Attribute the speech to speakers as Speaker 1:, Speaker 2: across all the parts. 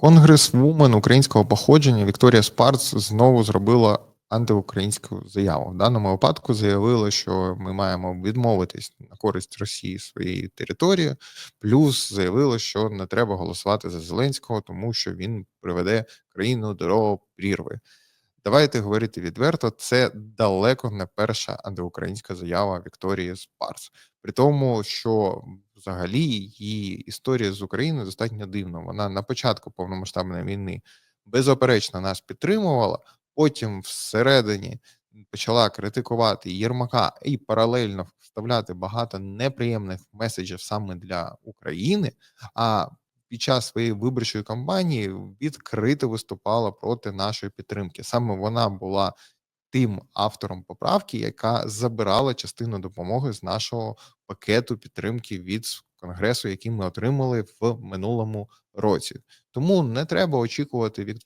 Speaker 1: Конгресвумен українського походження Вікторія Спарц знову зробила антиукраїнську заяву. В даному випадку заявила, що ми маємо відмовитись на користь Росії своєї території, плюс заявила, що не треба голосувати за Зеленського, тому що він приведе країну до прірви. Давайте говорити відверто, це далеко не перша антиукраїнська заява Вікторії Спарц. При тому, що взагалі її історія з Україною достатньо дивна. Вона на початку повномасштабної війни беззаперечно нас підтримувала, потім всередині почала критикувати Єрмака і паралельно вставляти багато неприємних меседжів саме для України. А під час своєї виборчої кампанії відкрито виступала проти нашої підтримки. Саме вона була тим автором поправки, яка забирала частину допомоги з нашого пакету підтримки від конгресу, який ми отримали в минулому році. Тому не треба очікувати від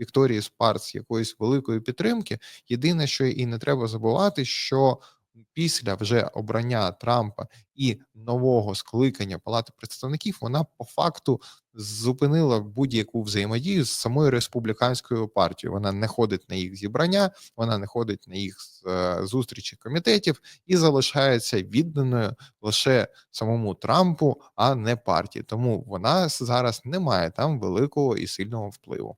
Speaker 1: Вікторії Спарц якоїсь великої підтримки. Єдине, що і не треба забувати, що після вже обрання Трампа і нового скликання Палати представників вона по факту зупинила будь-яку взаємодію з самою республіканською партією. Вона не ходить на їх зібрання, вона не ходить на їх е, зустрічі комітетів і залишається відданою лише самому Трампу, а не партії. Тому вона зараз не має там великого і сильного впливу.